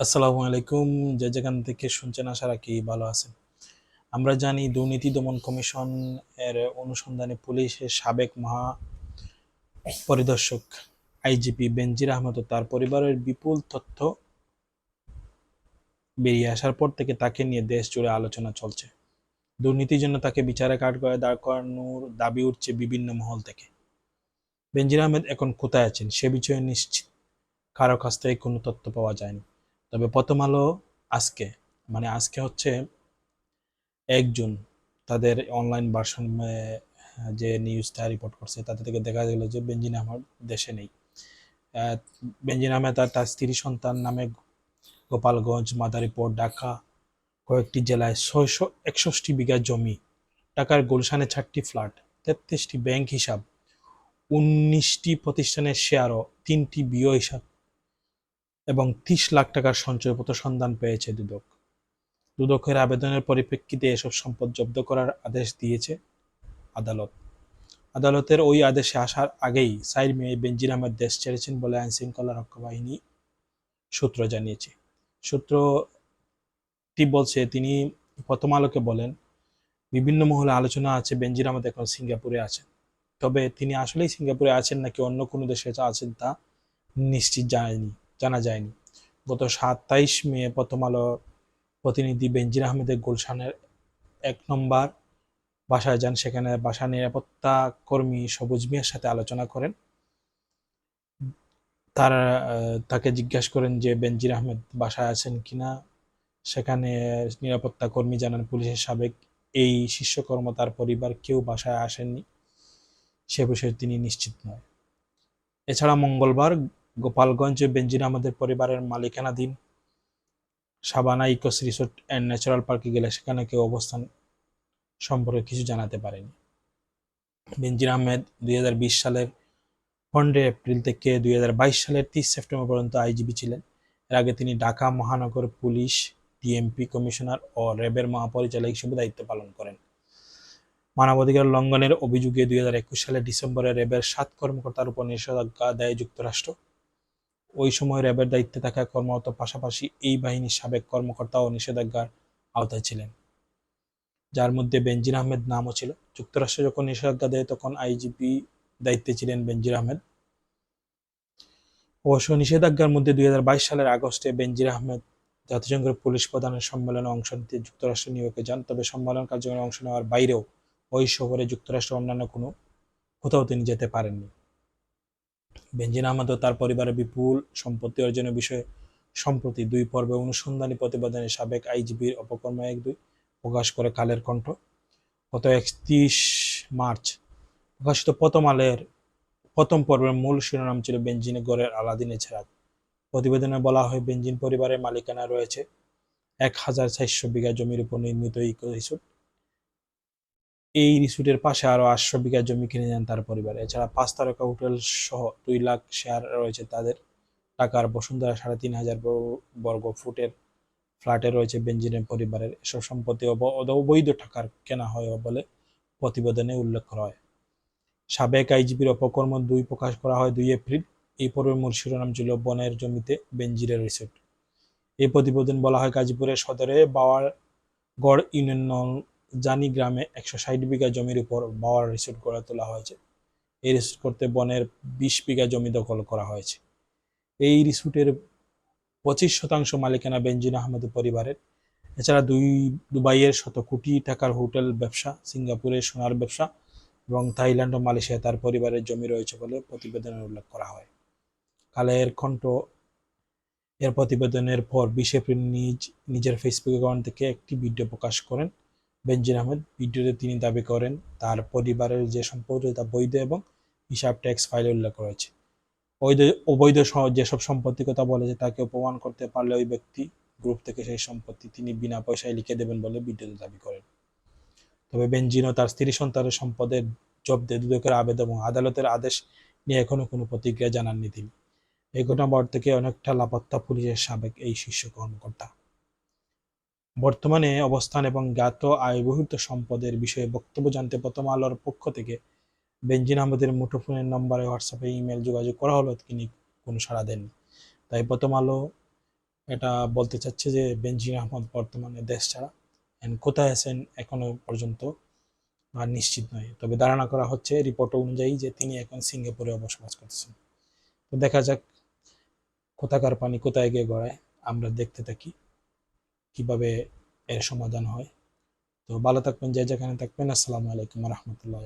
আসসালামু আলাইকুম। যে যেখান থেকে শুনছেন, আশা রাখি ভালো আছেন। আমরা জানি দুর্নীতি দমন কমিশন এর অনুসন্ধানে পুলিশের সাবেক মহা পরিদর্শক আইজিপি বেনজির আহমেদ ও তার পরিবারের বিপুল তথ্য বেরিয়ে আসার পর থেকে তাকে নিয়ে দেশ জুড়ে আলোচনা চলছে। দুর্নীতির জন্য তাকে বিচারে কাঠগড়ায় দাঁড় করানোর দাবি উঠছে বিভিন্ন মহল থেকে। বেনজির আহমেদ এখন কোথায় আছেন, সে বিষয়ে নিশ্চিত কারও কাছ থেকে কোনো তথ্য পাওয়া যায়নি। তবে প্রথম আলো আজকে মানে আজকে হচ্ছে এক জুন, তাদের অনলাইন ভার্সন যে নিউজটা রিপোর্ট করছে, তাতে থেকে দেখা গেল যে বেঞ্জিন আহমদ দেশে নেই। বেঞ্জিন আহমেদ আর তার স্ত্রী সন্তান নামে গোপালগঞ্জ, মাদারীপুর, ঢাকা কয়েকটি জেলায় ছয়শো একষট্টি বিঘা জমি ঢাকার গুলশানে চারটি ফ্ল্যাট, তেত্রিশটি ব্যাংক হিসাব, উনিশটি প্রতিষ্ঠানের শেয়ারও তিনটি বিও হিসাব এবং তিরিশ লাখ টাকার সঞ্চয়পত্র সন্ধান পেয়েছে দুদক। দুদকের আবেদনের পরিপ্রেক্ষিতে এসব সম্পদ জব্দ করার আদেশ দিয়েছে আদালত। আদালতের ওই আদেশে আসার আগেই সাইর মেয়ে বেনজির আহমেদ দেশ ছেড়েছেন বলে আইন শৃঙ্খলা রক্ষা বাহিনী সূত্র জানিয়েছে। সূত্রটি বলছে, তিনি প্রথম আলোকে বলেন, বিভিন্ন মহলে আলোচনা আছে, বেনজির আহমেদ এখন সিঙ্গাপুরে আছেন। তবে তিনি আসলেই সিঙ্গাপুরে আছেন নাকি অন্য কোনো দেশে আছেন তা নিশ্চিত জানায়নি জানা যায়নি। গত সাতাইশ মে প্রথম আলো প্রতিনিধি বেনজির আহমেদের গুলশানের এক নম্বর বাসায় যান। সেখানে বাসা নিরাপত্তা কর্মী সবুজ মিয়ার সাথে আলোচনা করেন। তার তাকে জিজ্ঞাসা করেন যে বেনজির আহমেদ বাসায় আছেন কিনা? সেখানে নিরাপত্তা কর্মী জানান, পুলিশের সাবেক এই শীর্ষ কর্মতার পরিবার কেউ বাসায় আসেননি। সে বিষয়ে তিনি নিশ্চিত নয়। এছাড়া মঙ্গলবার গোপালগঞ্জে বেনজির আহমেদের পরিবারের মালিকানাধীন Savanna ecos resort and natural পার্কে গেলে সেখানে কেউ অবস্থান সম্পর্কে কিছু জানাতে পারেনি। বেনজির আহমেদ দুই সালের পনেরো এপ্রিল থেকে দুই সালের তিরিশ সেপ্টেম্বর পর্যন্ত আইজিবি ছিলেন। এর আগে তিনি ঢাকা মহানগর পুলিশ, ডিএমপি কমিশনার ও র্যাবের মহাপরিচালক হিসেবে দায়িত্ব পালন করেন। মানবাধিকার লঙ্ঘনের অভিযোগে দুই হাজার একুশ সালের ডিসেম্বরে র্যাবের সাত কর্মকর্তার উপর নিষেধাজ্ঞা দেয় যুক্তরাষ্ট্র। ওই সময় র্যাবের দায়িত্বে থাকা কর্মরত পাশাপাশি এই বাহিনীর সাবেক কর্মকর্তা ও নিষেধাজ্ঞার আওতায় ছিলেন। যার মধ্যে বেনজির আহমেদ নামও ছিল। যুক্তরাষ্ট্র যখন নিষেধাজ্ঞা দেয়, তখন আইজিপি দায়িত্বে ছিলেন বেনজির আহমেদ। অবশ্য নিষেধাজ্ঞার মধ্যে দুই হাজার বাইশ সালের আগস্টে বেনজির আহমেদ জাতিসংঘের পুলিশ প্রধানের সম্মেলনে অংশ নিতে যুক্তরাষ্ট্র নিয়োগে যান। তবে সম্মেলন কার্যক্রমে অংশ নেওয়ার বাইরেও ওই শহরে যুক্তরাষ্ট্র অন্যান্য কোনো কোথাও তিনি যেতে পারেননি। বেনজির আহমেদ ও তার পরিবারের বিপুল সম্পত্তি অর্জনের বিষয়ে সম্প্রতি দুই পর্বে অনুসন্ধানী প্রতিবেদনে সাবেক আইজিবির অপকর্ম এক দুই প্রকাশ করে কালের কণ্ঠ। গত একত্রিশ মার্চ প্রকাশিত প্রথম আলের প্রথম পর্বের মূল শিরোনাম ছিল বেঞ্জিনে গড়ের আলাদিনে ছেড়া প্রতিবেদনে বলা হয় বেঞ্জিন পরিবারের মালিকানা রয়েছে এক হাজার চারশো বিঘা জমির উপর নির্মিত ইকো রিসোর্ট এই রিসোর্টের পাশে আরও আটশো বিঘা জমি কিনে নেন তার পরিবার। এছাড়া পাঁচ তারকা হোটেল সহ দুই লাখ শেয়ার রয়েছে তাদের। টাকার বসুন্ধরা সাড়ে তিন হাজার বর্গ ফুটের ফ্ল্যাটে রয়েছে বেঞ্জিনের পরিবারের। এসব সম্পত্তি অবৈধ টাকার কেনা হয় বলে প্রতিবেদনে উল্লেখ করা হয়। সাবেক আইজিপির অপকর্ম দুই প্রকাশ করা হয় দুই এপ্রিল। এই পর্বের মূল শিরোনাম ছিল বনের জমিতে বেঞ্জিরের রিসোর্ট। এই প্রতিবেদন বলা হয় গাজীপুরের সদরে বাওয়ার গড় ইউনিয়ন জানি গ্রামে একশো ষাট বিঘা জমির উপর বাওয়ার রিসোর্ট গড়ে তোলা হয়েছে। এই রিসোর্ট করতে বনের বিশ বিঘা জমি দখল করা হয়েছে। এই রিসোর্টের পঁচিশ শতাংশ মালিকানা বেঞ্জিন আহমেদ পরিবারের। এছাড়া দুই, দুবাইয়ের শত কোটি টাকার হোটেল ব্যবসা, সিঙ্গাপুরের সোনার ব্যবসা এবং থাইল্যান্ড ও মালয়েশিয়ায় তার পরিবারের জমি রয়েছে বলে প্রতিবেদনে উল্লেখ করা হয়। কালের কণ্ঠ এর প্রতিবেদনের পর বিশ এপ্রিল নিজ, নিজের ফেসবুক অ্যাকাউন্ট থেকে একটি ভিডিও প্রকাশ করেন। বেনজির আহমেদ, ভিডিওতে তিনি দাবি করেন, তার পরিবারের যে সম্পত্তি তা বৈধ এবং হিসাব ট্যাক্স ফাইলে উল্লেখ রয়েছে। বৈধ অবৈধ যেসব সম্পত্তির কথা বলেছে তাকে প্রমাণ করতে পারলে ওই ব্যক্তি গ্রুপ থেকে সেই সম্পত্তি তিনি বিনা পয়সায় লিখে দেবেন বলে ভিডিওতে দাবি করেন। তবে বেনজিন ও তার স্ত্রী সন্তানের সম্পদের জব্দে দুদকের আবেদন এবং আদালতের আদেশ নিয়ে এখনও কোনো প্রতিক্রিয়া জানাননি তিনি। এই ঘটনার থেকে অনেকটা লাপাত্তা পুলিশের সাবেক এই শীর্ষ কর্মকর্তা। বর্তমানে অবস্থান এবং জ্ঞাত আয়বহির্ভূত সম্পদের বিষয়ে বক্তব্য জানতে প্রথম আলোর পক্ষ থেকে বেনজিন আহমেদের মুঠোফোনের নম্বরে হোয়াটসঅ্যাপে ইমেল যোগাযোগ করা হলো, তিনি কোনো সাড়া দেননি। তাই প্রথম আলো এটা বলতে চাচ্ছে যে বেনজির আহমদ বর্তমানে দেশ ছাড়া And কোথায় আছেন এখনও পর্যন্ত আর নিশ্চিত নয়। তবে ধারণা করা হচ্ছে রিপোর্ট অনুযায়ী যে তিনি এখন সিঙ্গাপুরে বসবাস করছেন। তো দেখা যাক কোথাকার পানি কোথায় গিয়ে গড়ায়, আমরা দেখতে থাকি। কীভাবে এর সমাধান হয়। তো ভালো থাকবেন যে যেখানে থাকবেন আসসালামু আলাইকুম রহমতুল্লাহ